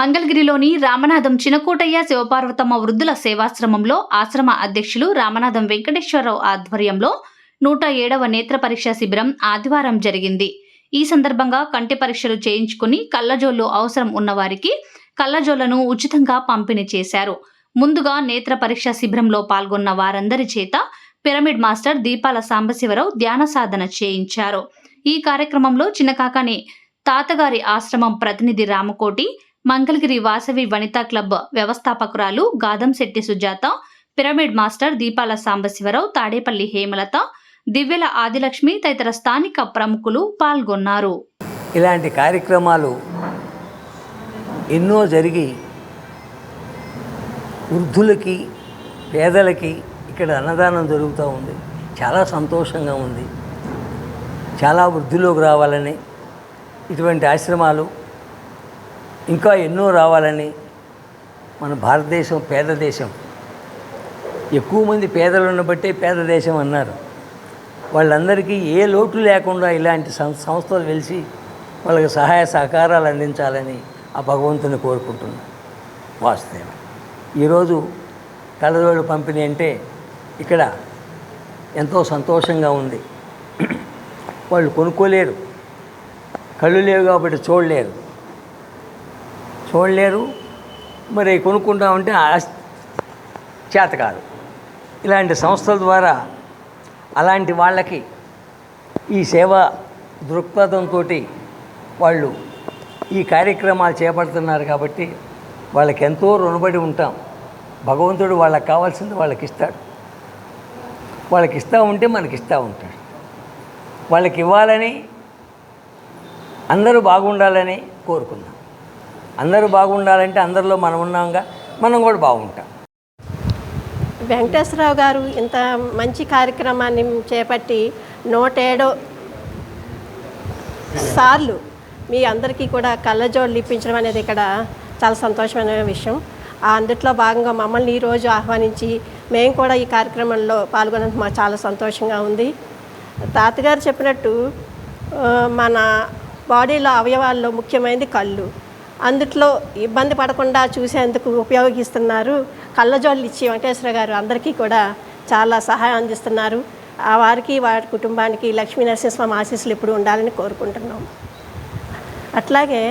మంగళగిరిలోని రామనాథం చినకోటయ్య శివపార్వతమ్మ వృద్ధుల సేవాశ్రమంలో ఆశ్రమ అధ్యక్షులు రామనాథం వెంకటేశ్వరరావు ఆధ్వర్యంలో నూట ఏడవ నేత్ర పరీక్ష శిబిరం ఆదివారం జరిగింది. ఈ సందర్భంగా కంటి పరీక్షలు చేయించుకుని కళ్ళజోళ్ళు అవసరం ఉన్నవారికి కళ్ళజోళ్ళను ఉచితంగా పంపిణీ చేశారు. ముందుగా నేత్ర పరీక్ష శిబిరంలో పాల్గొన్న వారందరి చేత పిరమిడ్ మాస్టర్ దీపాల సాంబశివరావు ధ్యాన సాధన చేయించారు. ఈ కార్యక్రమంలో చిన్నకాకాని తాతగారి ఆశ్రమం ప్రతినిధి రామకోటి మంగళగిరి వాసవి వనితా క్లబ్ వ్యవస్థాపకురాలు గాదంశెట్టి సుజాత పిరమిడ్ మాస్టర్ దీపాల సాంబశివరావు తాడేపల్లి హేమలత దివ్యల ఆదిలక్ష్మి తదితర స్థానిక ప్రముఖులు పాల్గొన్నారు. ఇలాంటి కార్యక్రమాలు ఎన్నో జరిగి వృద్ధులకి పేదలకి ఇక్కడ అన్నదానం జరుగుతూ ఉంది. చాలా సంతోషంగా ఉంది. చాలా వృద్ధిలోకి రావాలని ఇటువంటి ఆశ్రమాలు ఇంకా ఎన్నో రావాలని మన భారతదేశం పేద దేశం. ఎక్కువ మంది పేదలు బట్టే పేద దేశం అన్నారు. వాళ్ళందరికీ ఏ లోటు లేకుండా ఇలాంటి సం సంస్థలు వెలిసి వాళ్ళకి సహాయ సహకారాలు అందించాలని ఆ భగవంతుని కోరుకుంటున్నాను. వాస్తవం ఈరోజు కళ్ళజోడు పంపిణీ అంటే ఇక్కడ ఎంతో సంతోషంగా ఉంది. వాళ్ళు కొనుక్కోలేరు. కళ్ళు లేవు కాబట్టి చూడలేరు. చూడలేరు. మరి కొనుక్కుంటామంటే చేత కాదు. ఇలాంటి సంస్థల ద్వారా అలాంటి వాళ్ళకి ఈ సేవ దృక్పథంతో వాళ్ళు ఈ కార్యక్రమాలు చేపడుతున్నారు కాబట్టి వాళ్ళకి ఎంతో రుణపడి ఉంటాం. భగవంతుడు వాళ్ళకి కావాల్సింది వాళ్ళకి ఇస్తాడు వాళ్ళకి ఇస్తూ ఉంటే మనకి ఇస్తూ ఉంటాడు. వాళ్ళకి ఇవ్వాలని అందరూ బాగుండాలని కోరుకుందాం. అందరూ బాగుండాలంటే అందరిలో మనం ఉన్నాంగా మనం కూడా బాగుంటాం. వెంకటేశ్వరరావు గారు ఇంత మంచి కార్యక్రమాన్ని చేపట్టి నూటేడో సార్లు మీ అందరికీ కూడా కళ్ళజోడు ఇప్పించడం అనేది ఇక్కడ చాలా సంతోషమైన విషయం. అందుట్లో భాగంగా మమ్మల్ని ఈరోజు ఆహ్వానించి మేము కూడా ఈ కార్యక్రమంలో పాల్గొనడానికి మాకు చాలా సంతోషంగా ఉంది. తాతగారు చెప్పినట్టు మన బాడీలో అవయవాల్లో ముఖ్యమైనది కళ్ళు. అందుట్లో ఇబ్బంది పడకుండా చూసేందుకు ఉపయోగిస్తున్నారు. కళ్ళజోళ్ళు ఇచ్చి వెంకటేశ్వర గారు అందరికీ కూడా చాలా సహాయం అందిస్తున్నారు. ఆ వారికి వారి కుటుంబానికి లక్ష్మీ నరసింహస్వామి ఆశీస్సులు ఎప్పుడు ఉండాలని కోరుకుంటున్నాం అట్లాగే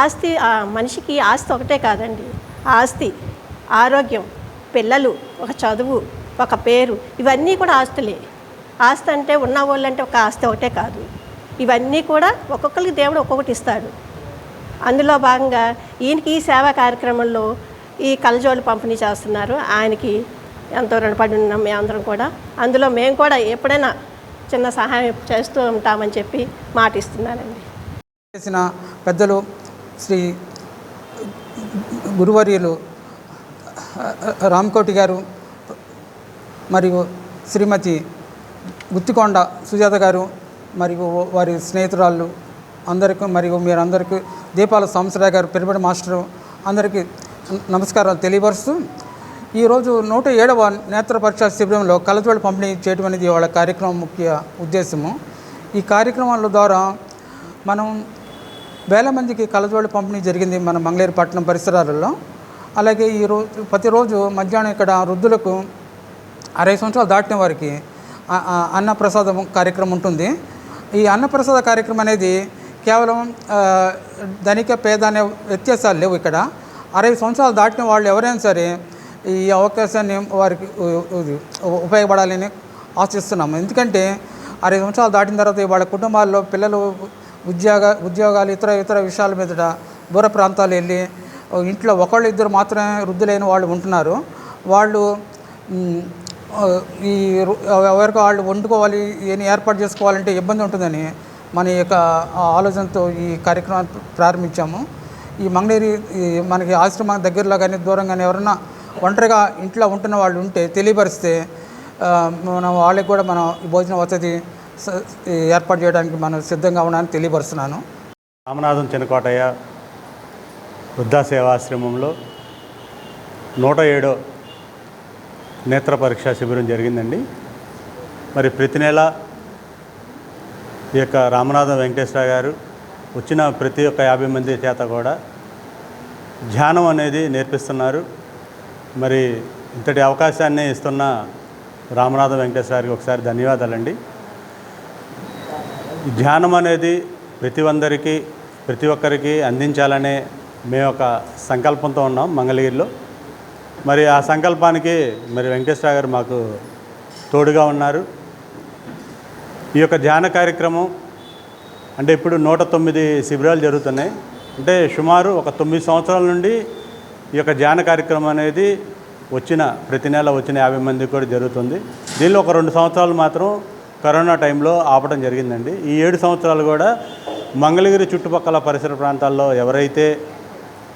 ఆస్తి ఆ మనిషికి ఆస్తి ఒకటే కాదండి. ఆస్తి ఆరోగ్యం పిల్లలు ఒక చదువు ఒక పేరు ఇవన్నీ కూడా ఆస్తులే. ఆస్తి అంటే ఉన్న వాళ్ళంటే ఒక ఆస్తి ఒకటే కాదు. ఇవన్నీ కూడా ఒక్కొక్కరికి దేవుడు ఒక్కొక్కటి ఇస్తాడు. అందులో భాగంగా ఈయనకి ఈ సేవా కార్యక్రమంలో ఈ కలజోళ్ళు పంపిణీ చేస్తున్నారు. ఆయనకి ఎంతో రుణపడి ఉన్నాం మేము అందరం కూడా. అందులో మేము కూడా ఎప్పుడైనా చిన్న సహాయం చేస్తూ ఉంటామని చెప్పి మాటిస్తున్నానండి చేసిన పెద్దలు శ్రీ గురువర్యులు రామ్కోటి గారు మరియు శ్రీమతి గుత్తికొండ సుజాత గారు మరియు వారి స్నేహితురాళ్ళు అందరికీ మరియు మీరందరికీ దీపాల సంవత్సరాయ గారు పిరమిడ్ మాస్టరు అందరికీ నమస్కారాలు తెలియపరుస్తూ ఈరోజు నూట ఏడవ నేత్ర పరీక్ష శిబిరంలో కలజోడు పంపిణీ చేయడం అనేది వాళ్ళ కార్యక్రమం ముఖ్య ఉద్దేశము. ఈ కార్యక్రమాల ద్వారా మనం వేల మందికి కలజోడు పంపిణీ జరిగింది మన మంగళేరు పట్టణం పరిసరాలలో. అలాగే ఈరోజు ప్రతిరోజు మధ్యాహ్నం ఇక్కడ వృద్ధులకు అరవై సంవత్సరాలు దాటిన వారికి అన్నప్రసాదం కార్యక్రమం ఉంటుంది. ఈ అన్నప్రసాద కార్యక్రమం అనేది కేవలం ధనిక పేద అనే వ్యత్యాసాలు లేవు ఇక్కడ. అరవై సంవత్సరాలు దాటిన వాళ్ళు ఎవరైనా సరే ఈ అవకాశాన్ని వారికి ఉపయోగపడాలని ఆశిస్తున్నాము. ఎందుకంటే అరవై సంవత్సరాలు దాటిన తర్వాత వాళ్ళ కుటుంబాల్లో పిల్లలు ఉద్యోగ ఉద్యోగాలు ఇతర ఇతర విషయాల మీద దూర ప్రాంతాలు వెళ్ళి ఇంట్లో ఒకళ్ళు ఇద్దరు మాత్రమే వృద్ధులైన వాళ్ళు ఉంటున్నారు. వాళ్ళు ఈ ఎవరికి వాళ్ళు వండుకోవాలి ఏమి ఏర్పాటు చేసుకోవాలంటే ఇబ్బంది ఉంటుందని మన యొక్క ఆలోచనతో ఈ కార్యక్రమాన్ని ప్రారంభించాము. ఈ మంగళగిరి మనకి ఆశ్రమం దగ్గరలో కానీ దూరం కానీ ఎవరన్నా ఒంటరిగా ఇంట్లో ఉంటున్న వాళ్ళు ఉంటే తెలియపరిస్తే మనం వాళ్ళకి కూడా మనం భోజనం భోజన వసతి స- ఏర్పాటు చేయడానికి మనం సిద్ధంగా ఉన్నామని తెలియపరుస్తున్నాను. రామనాథం చినకోటయ్య వృద్ధాసేవాశ్రమంలో నూట ఏడో నేత్ర పరీక్ష శిబిరం జరిగిందండి. మరి ప్రతి నెల ఈ యొక్క రామనాథం వెంకటేశ్వర గారు వచ్చిన ప్రతి ఒక్క యాభై మంది చేత కూడా ధ్యానం అనేది నేర్పిస్తున్నారు. మరి ఇంతటి అవకాశాన్ని ఇస్తున్న రామనాథం వెంకటేశ్వర గారికి ఒకసారి ధన్యవాదాలండి. ధ్యానం అనేది ప్రతి అందరికీ ప్రతి ఒక్కరికి అందించాలనే మేము ఒక సంకల్పంతో ఉన్నాం మంగళగిరిలో. మరి ఆ సంకల్పానికి మరి వెంకటేశ్వర గారు మాకు తోడుగా ఉన్నారు. ఈ యొక్క ధ్యాన కార్యక్రమం అంటే ఇప్పుడు నూట తొమ్మిది శిబిరాలు జరుగుతున్నాయి. అంటే సుమారు ఒక తొమ్మిది సంవత్సరాల నుండి ఈ యొక్క ధ్యాన కార్యక్రమం అనేది వచ్చిన ప్రతి నెల వచ్చిన యాభై మందికి కూడా జరుగుతుంది. దీనిలో ఒక రెండు సంవత్సరాలు మాత్రం కరోనా టైంలో ఆపడం జరిగిందండి. ఈ ఏడు సంవత్సరాలు కూడా మంగళగిరి చుట్టుపక్కల పరిసర ప్రాంతాల్లో ఎవరైతే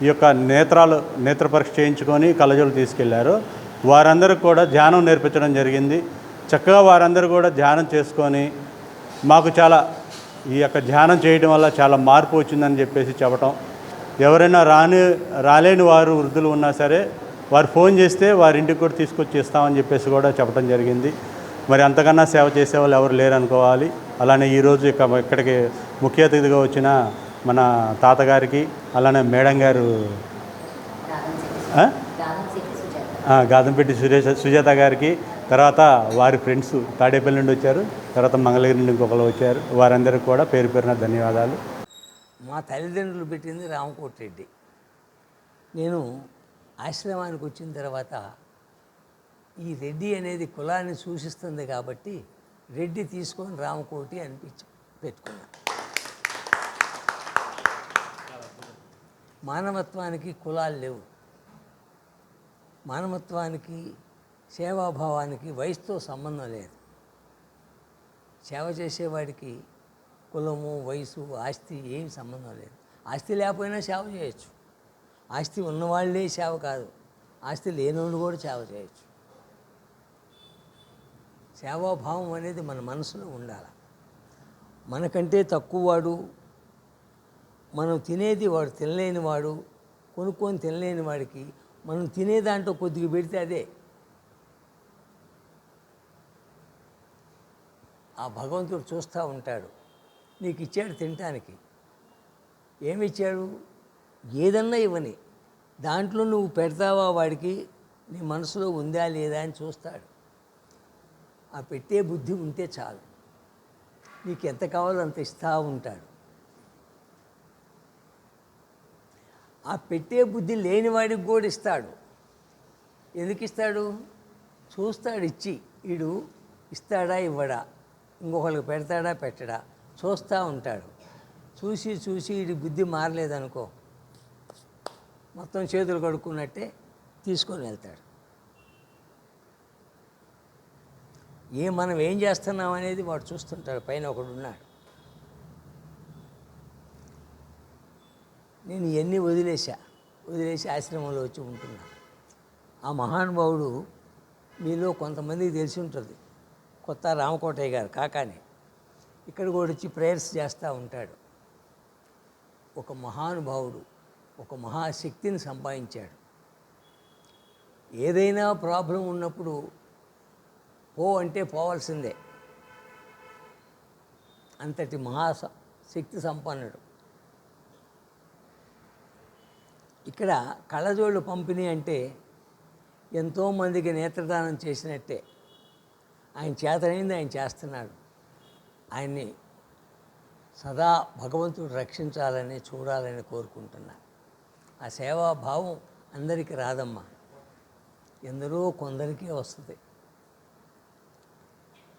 ఈ యొక్క నేత్రాలు నేత్ర పరీక్ష చేయించుకొని కళ్ళజోలు తీసుకెళ్ళారో వారందరికీ కూడా ధ్యానం నేర్పించడం జరిగింది. చక్కగా వారందరూ కూడా ధ్యానం చేసుకొని మాకు చాలా ఈ యొక్క ధ్యానం చేయడం వల్ల చాలా మార్పు వచ్చిందని చెప్పేసి చెప్పటం. ఎవరైనా రాని రాలేని వారు వృద్ధులు ఉన్నా సరే వారు ఫోన్ చేస్తే వారి ఇంటికి కూడా తీసుకొచ్చి ఇస్తామని చెప్పేసి కూడా చెప్పడం జరిగింది. మరి అంతకన్నా సేవ చేసే వాళ్ళు ఎవరు లేరు అనుకోవాలి అలానే ఈరోజు ఇక ఇక్కడికి ముఖ్య అతిథిగా వచ్చిన మన తాతగారికి అలానే మేడం గారు గాదంపెట్టి సురేష్ సుజాత గారికి తర్వాత వారి ఫ్రెండ్స్ తాడేపల్లి నుండి వచ్చారు తర్వాత మంగళగిరి నుండి ఇంకొకరు వచ్చారు. వారందరికీ కూడా పేరు పేరున ధన్యవాదాలు. మా తల్లిదండ్రులు పెట్టింది రామకోటి రెడ్డి. నేను ఆశ్రమానికి వచ్చిన తర్వాత ఈ రెడ్డి అనేది కులాన్ని సూచిస్తుంది కాబట్టి రెడ్డి తీసుకొని రామకోటి అనిపించి పెట్టుకున్నా. మానవత్వానికి కులాలు లేవు. మానవత్వానికి సేవాభావానికి వయసుతో సంబంధం లేదు. సేవ చేసేవాడికి కులము వయసు ఆస్తి ఏమి సంబంధం లేదు. ఆస్తి లేకపోయినా సేవ చేయొచ్చు. ఆస్తి ఉన్నవాళ్ళే సేవ కాదు. ఆస్తి లేనివాళ్ళు కూడా సేవ చేయొచ్చు. సేవాభావం అనేది మన మనసులో ఉండాలి. మనకంటే తక్కువవాడు మనం తినేది వాడు తినలేని వాడు కొనుక్కొని తినలేని వాడికి మనం తినే దాంట్లో కొద్దిగా పెడితే అదే. భగవంతుడు చూస్తూ ఉంటాడు. నీకు ఇచ్చాడు తినటానికి. ఏమి ఇచ్చాడు? ఏదన్నా ఇవ్వని. దాంట్లో నువ్వు పెడతావా వాడికి? నీ మనసులో ఉందా లేదా అని చూస్తాడు. ఆ పెట్టే బుద్ధి ఉంటే చాలు. నీకు ఎంత కావాలో అంత ఇస్తూ ఉంటాడు. ఆ పెట్టే బుద్ధి లేని వాడికి కూడా ఇస్తాడు. ఎందుకు ఇస్తాడు? చూస్తాడు ఇచ్చి. వీడు ఇస్తాడా? ఇవ్వడా? ఇంకొకరికి పెడతాడా పెట్టడా? చూస్తూ ఉంటాడు. చూసి చూసి ఇది బుద్ధి మారలేదనుకో మొత్తం చేతులు కడుక్కున్నట్టే తీసుకొని వెళ్తాడు. ఏ మనం ఏం చేస్తున్నాం అనేది వాడు చూస్తుంటాడు. పైన ఒకడు ఉన్నాడు. నేను ఇవన్నీ వదిలేసా వదిలేసి ఆశ్రమంలో వచ్చి ఉంటున్నా. ఆ మహానుభావుడు మీలో కొంతమందికి తెలిసి ఉంటుంది. కొత్త రామకోటయ్య గారు కాకాని ఇక్కడ కూడా వచ్చి ప్రేయర్స్ చేస్తూ ఉంటాడు. ఒక మహానుభావుడు ఒక మహాశక్తిని సంపాదించాడు. ఏదైనా ప్రాబ్లం ఉన్నప్పుడు పో అంటే పోవాల్సిందే. అంతటి మహా శక్తి సంపన్నుడు. ఇక్కడ కళ్ళజోళ్ళు పంపిణీ అంటే ఎంతోమందికి నేత్రదానం చేసినట్టే. ఆయన చేతనైంది ఆయన చేస్తున్నాడు. ఆయన్ని సదా భగవంతుడు రక్షించాలని చూడాలని కోరుకుంటున్నా. ఆ సేవాభావం అందరికీ రాదమ్మా. ఎందరో కొందరికే వస్తుంది.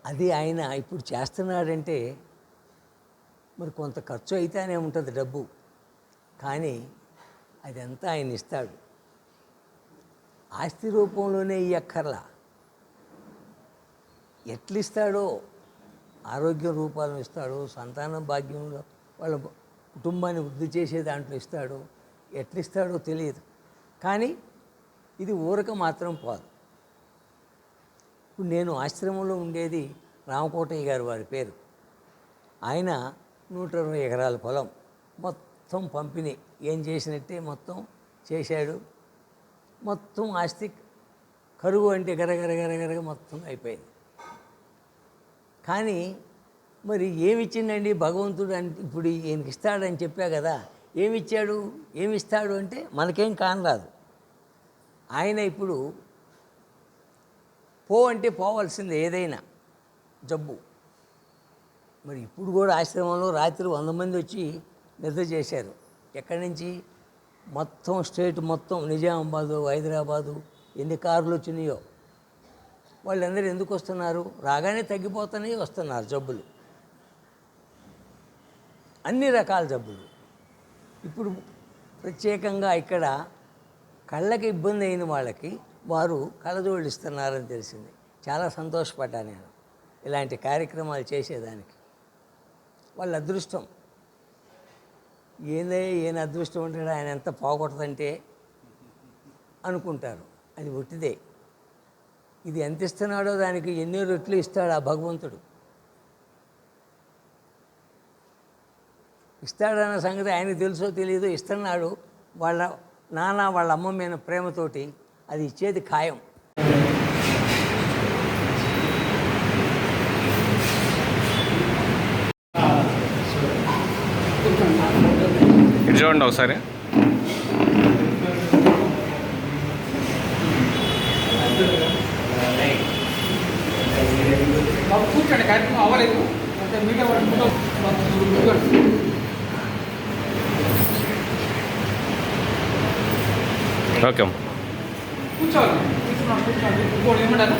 అది ఆయన ఇప్పుడు చేస్తున్నాడంటే మరి కొంత ఖర్చు అయితేనే ఉంటుంది డబ్బు. కానీ అదంతా ఆయన ఇస్తాడు. ఆస్తి రూపంలోనే ఇయ్యక్కర్లా. ఎట్లిస్తాడో ఆరోగ్య రూపాలను ఇస్తాడు సంతాన భాగ్యంలో వాళ్ళ కుటుంబాన్ని వృద్ధి చేసే దాంట్లో ఇస్తాడు ఎట్లిస్తాడో తెలియదు. కానీ ఇది ఊరక మాత్రం పోదు. ఇప్పుడు నేను ఆశ్రమంలో ఉండేది రామకోటయ్య గారు వారి పేరు. ఆయన నూట ఇరవై ఎకరాల పొలం మొత్తం పంపిణీ ఏం చేసినట్టే మొత్తం చేశాడు. మొత్తం ఆస్తి కరువు అంటే గరగరగరగరగ మొత్తం అయిపోయింది. కానీ మరి ఏమిచ్చిందండి భగవంతుడు అంటే ఇప్పుడు ఈయనకి ఇస్తాడని చెప్పా కదా ఏమిచ్చాడు ఏమిస్తాడు అంటే మనకేం కానరాదు ఆయన ఇప్పుడు పో అంటే పోవాల్సింది ఏదైనా జబ్బు. మరి ఇప్పుడు కూడా ఆశ్రమంలో రాత్రి వంద మంది వచ్చి నిద్ర చేశారు. ఎక్కడి నుంచి? మొత్తం స్టేట్ మొత్తం నిజామాబాదు హైదరాబాదు ఎన్ని కార్లు వచ్చినాయో. వాళ్ళందరూ ఎందుకు వస్తున్నారు? రాగానే తగ్గిపోతున్నాయి వస్తున్నారు జబ్బులు. అన్ని రకాల జబ్బులు. ఇప్పుడు ప్రత్యేకంగా ఇక్కడ కళ్ళకి ఇబ్బంది అయిన వాళ్ళకి వారు కళ్ళజోళ్ళు ఇస్తున్నారని తెలిసింది. చాలా సంతోషపడ్డా నేను ఇలాంటి కార్యక్రమాలు చేసేదానికి. వాళ్ళ అదృష్టం. ఏందే ఏం అదృష్టం ఉంటాడు ఆయన ఎంత పోగొట్టదంటే అనుకుంటారు. అది ఒట్టిదే. ఇది ఎంత ఇస్తున్నాడో దానికి ఎన్నో రెట్లు ఇస్తాడు ఆ భగవంతుడు. ఇస్తాడన్న సంగతి ఆయనకు తెలుసో తెలియదో ఇస్తున్నాడు వాళ్ళ నాన్న వాళ్ళ అమ్మ మీద ప్రేమతోటి అది ఇచ్చేది ఖాయం. చూడండి ఒకసారి. కూర్చోండి కార్యక్రమం అవ్వలేదు. అంటే మీడియా వాళ్ళు ఓకే కూర్చోవాలి. కూర్చున్నాను కూర్చోండి ఇంకోటి ఏమంటారు?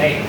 రైట్